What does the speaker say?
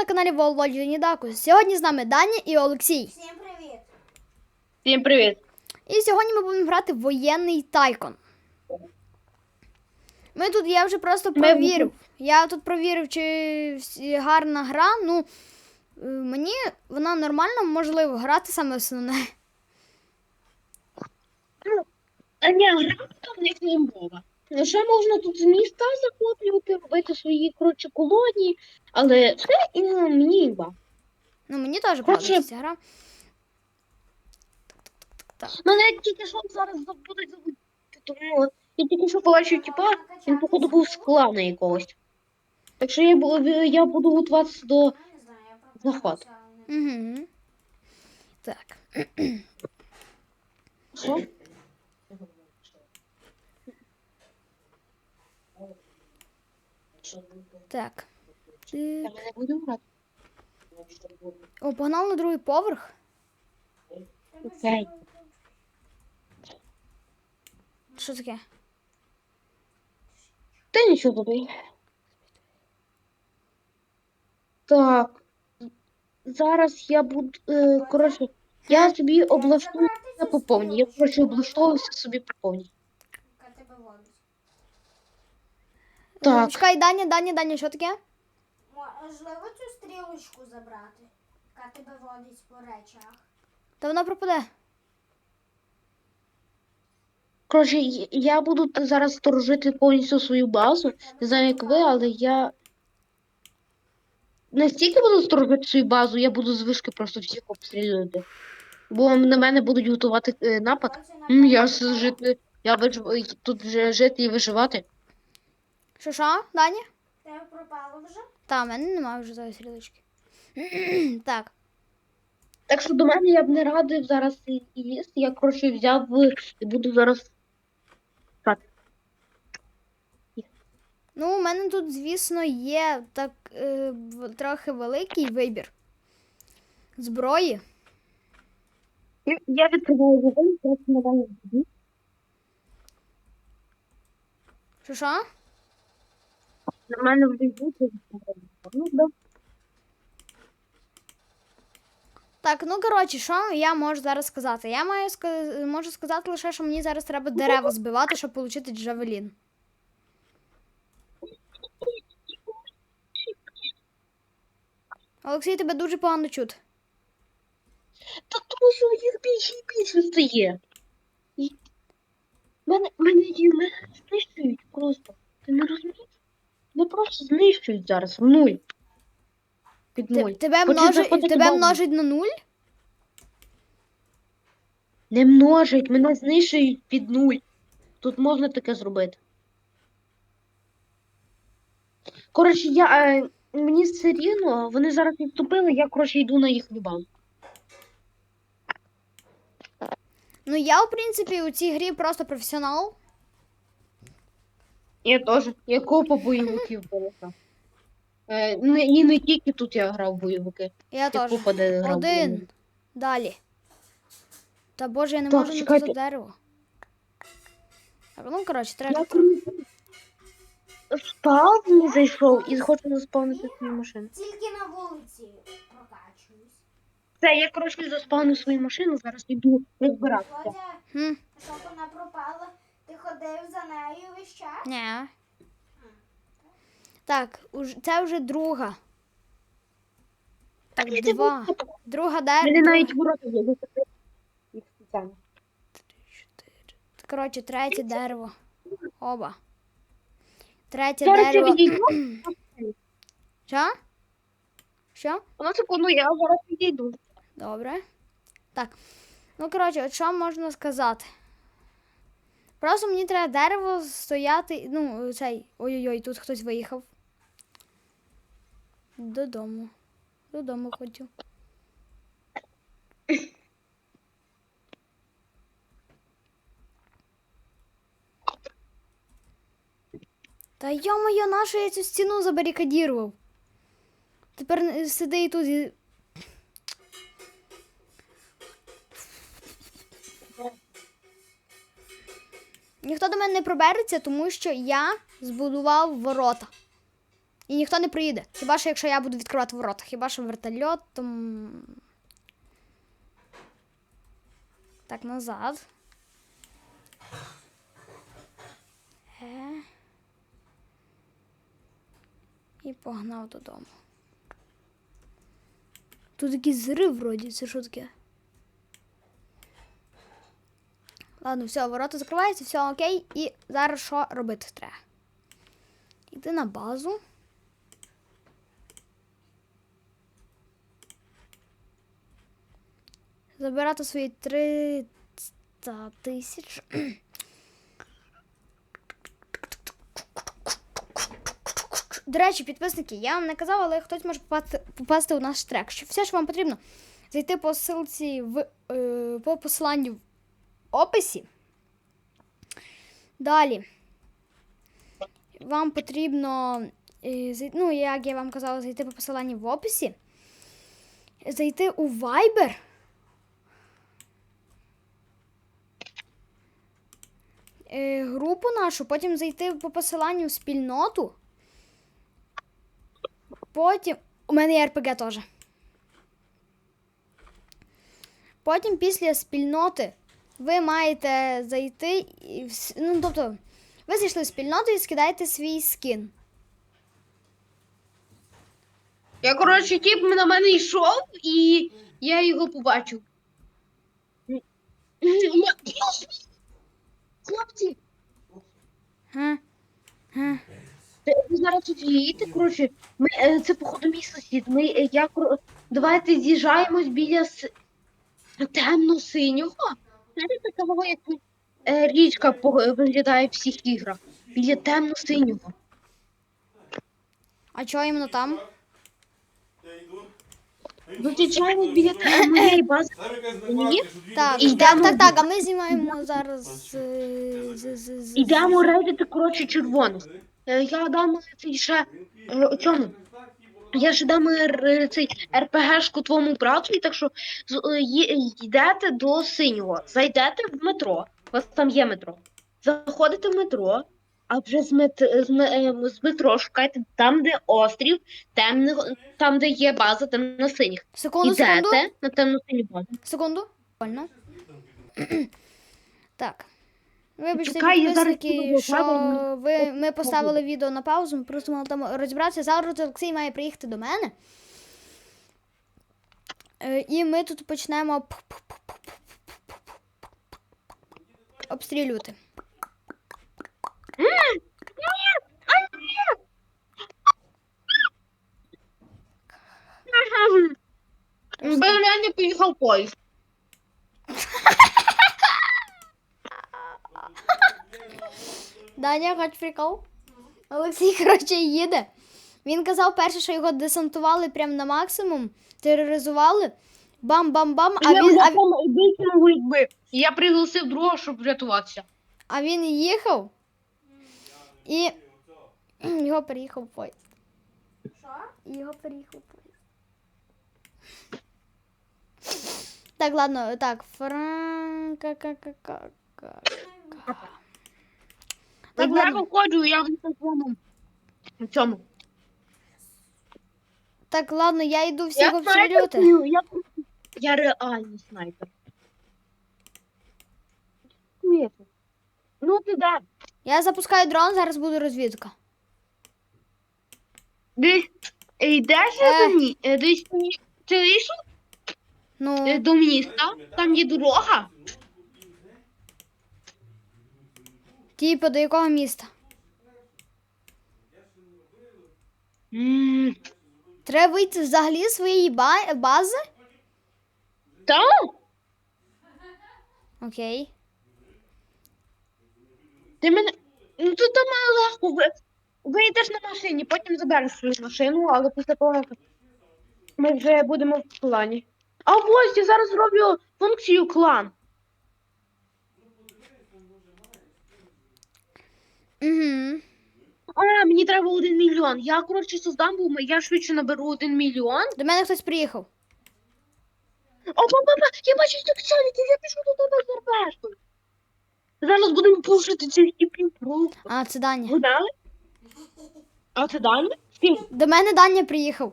на каналі Володя Нідаку. Сьогодні з нами Даня і Олексій. Всім привіт! Всім привіт! І сьогодні ми будемо грати в воєнний тайкон. Ми тут, я вже просто провірив. Я тут провірив, чи всі- гарна гра. Ну, е, мені вона нормально можливо грати саме основне. А ні, гра в них не мова. Ще можна тут з міста захоплювати, робити свої коротше колонії, але це і мені імба. Ну, мені теж подобається ця гра. Мене тільки що зараз будуть забути, тому я тільки що побачив типа, він походу був з клана якогось. Так що я, бу- я буду готуватися до Я не знаю, я пропала. Захват. Угу. Так. що? Так. Так. О, погнали на другий поверх. Окей. Що таке? Та нічого тобі. Так. Зараз я буду. Е, коротше, я собі облаштую все по повній. Я коротше облаштовувався собі по повній. Яка тебе водить? Так. Е, Чекай, Даня, Даня, Даня, що таке? Можливо цю стрілочку забрати, яка тебе водить по речах. Та вона пропаде. Коротше, я- я буду зараз сторожити повністю свою базу. Не знаю, як ви, але я. Не стільки буду сторожити свою базу, я буду з вишки просто всіх обстрілювати. Бо на мене будуть готувати е, напад. Я жити. Я виж... тут вже жити і виживати. Що що, Даня? Тебе пропало вже? Та, в мене немає вже тої стрілочки. так. Так що до мене я б не радив зараз і і. Я, коротше, взяв е, і буду зараз. Ну, у мене тут, звісно, є так е, трохи великий вибір зброї. Я, відкриваю вогонь, просто на мене. Що що? На мене відкриваю вогонь. Ну, да. Так, ну коротше, що я можу зараз сказати? Я маю ска- можу сказати лише, що мені зараз треба дерева збивати, щоб отримати джавелін. Олексій, тебе дуже погано чути. Та тому що їх більше і більше стає. І... Мене, мене, мене знищують просто. Ти не розумієш? Мене просто знищують зараз в нуль. Під нуль. тебе множить, заходити тебе множить на нуль? Не множить, мене знищують під нуль. Тут можна таке зробити. Коротше, я, е, мені все рівно, вони зараз відступили, я, коротше, йду на їхню базу. Ну, я, в принципі, у цій грі просто професіонал. Я теж. Я купа бойовиків переграв. Е, не, і не тільки тут я грав в бойовики. Я Я теж. купа де грав Один. бойовики. Далі. Та боже, я не Так, можу чекайте. знайти дерево. Так, ну коротше, треба. Я спав, не зайшов і хочу заспавнити свою машину. Тільки на вулиці прокачуюсь. Все, я коротше заспавнив свою машину, зараз йду розбиратися. Володя, Хм, щоб вона пропала, ходив за нею весь час? ні. Так, уж- це вже друга. Так, два. Друга Мене дерево. навіть ворота є. я їх спеціально. Коротше, третє дерево. Оба. Третє Зараз я дерево. відійду. Що? Що? Одну секунду, я зараз відійду. Добре. Так. Ну, коротше, от що можна сказати? Просто мені треба дерево стояти. Ну, цей. Ой-ой-ой, тут хтось виїхав. Додому. Додому хочу. Та йо-моє, нашу я цю стіну забарикадірував. Тепер сиди і тут. і- Ніхто до мене не пробереться, тому що я збудував ворота. І ніхто не приїде. Хіба що якщо я буду відкривати ворота. Хіба що вертольотом. Так, назад. Е. І погнав додому. Тут якийсь зрив вроді, це що таке? Ладно, все, ворота закриваються, все окей. І зараз що робити треба? Йти на базу. Забирати свої 300 тисяч. До речі, підписники, я вам не казала, але хтось може попасти, попасти у наш трек. Що все, що вам потрібно, зайти по ссылці в е, по посиланню описі. Далі. Вам потрібно, е, ну, як я вам казала, зайти по посиланню в описі, зайти у Viber. е, Групу нашу, потім зайти по посиланню в спільноту. Потім. У мене є РПГ теж. Потім після спільноти ви маєте зайти. і вс- Ну, тобто, ви зайшли в спільноту і скидаєте свій скін. Я, коротше, тіп на мене йшов, і я його побачив. Хлопці, Га? Га? Ви зараз тут їдете, коротше, ми, е, це походу мій сусід. Ми, е, я, кор- давайте з'їжджаємось біля с... темно-синього. Знаєте, як е, річка е, виглядає в всіх іграх. Біля темно-синього. А чого іменно там? Я йду. Ви біля те- моєї бази. Так, так, так, так. А ми знімаємо зараз. е, з- з- з- Ідемо рейдити, коротше, червоних. Е, Я дам цей ще е, цьому. Я ж дам цей РПГшку твоєму брату, так що е, йдете до синього, зайдете в метро. У вас там є метро. Заходите в метро, а вже з, мет, з, е, з метро шукайте там, де острів, темних, там, де є база темно-синіх. Секунду, секунду. На темно-синю базу. Секунду. Больно. Так. Вибачте, Чекай, я зараз підписники, що ви, ми поставили відео на паузу, ми просто мали там розібратися. Зараз Олексій має приїхати до мене. Е, І ми тут почнемо обстрілювати. Без мене поїхав поїзд. Даня, хоч прикол? Олексій, коротше, їде. Він казав перше, що його десантували прямо на максимум, тероризували. Бам-бам-бам, а я він, а. Я пригласив другого, щоб врятуватися. а він їхав. І його переїхав поїзд. Що? Його переїхав поїзд. Так, ладно, так, Франка. ка ка ка ка ка Так, я ладно. виходжу, я в цьому. в цьому. Так, ладно, я йду всіх Я снайпер, обстрілювати. я, я реальний снайпер. Ну ти де? Я запускаю дрон, зараз буде розвідка. Десь е, йдеш Е. до мені? Е, Десь ти вийшов е, Ну, до міста, там є дорога. Типу, до якого міста? М, Треба вийти взагалі з своєї ба- бази? Та? Окей. Ти мене. Ну тут там легко. Ви... Вийдеш на машині, потім забереш свою машину, але після того як ми вже будемо в клані. А ось я зараз зроблю функцію клан. Угу. А, мені треба один мільйон. Я, коротше, создам, бо я швидше наберу один мільйон. До мене хтось приїхав. О, папа, я бачу спеціаліті, я пішов до тебе з РПшкою. Зараз будемо пушити цих типів просто. А, це Даня. Гуляли? А це Даня? До мене Даня приїхав.